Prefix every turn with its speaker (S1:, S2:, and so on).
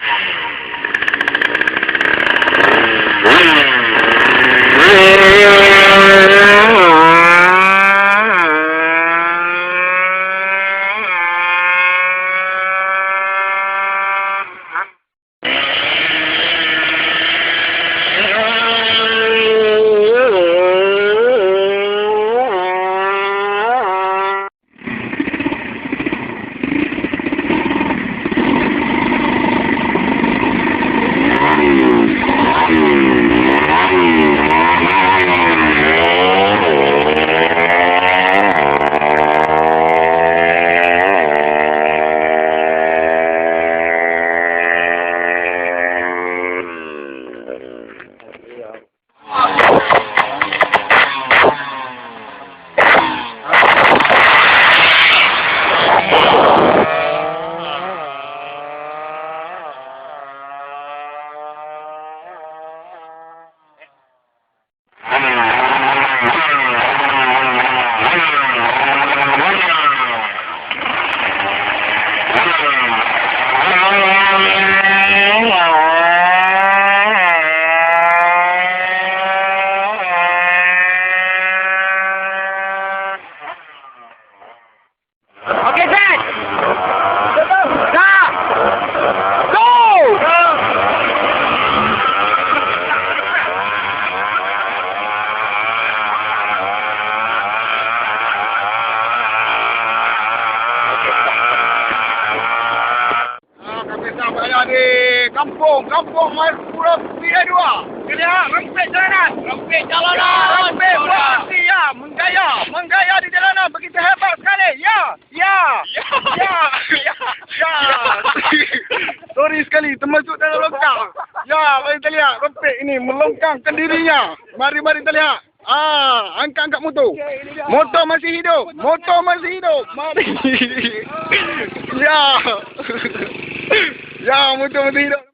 S1: Yeah. Okay, di kampung, kampung Marpura Pia Dua. Kalian rempit jalanan, rempit jalanan, rempit berhenti ya, menggaya, menggaya di jalanan begitu hebat sekali. Ya, ya, ya, ya, ya. Sorry sekali, termasuk dalam longkang. Ya, mari kita lihat rempit ini melongkangkan dirinya. Mari, mari kita lihat. Ah, angkat-angkat motor. Motor masih hidup. Motor masih hidup. Mari. ya. Ya, mucho mentira.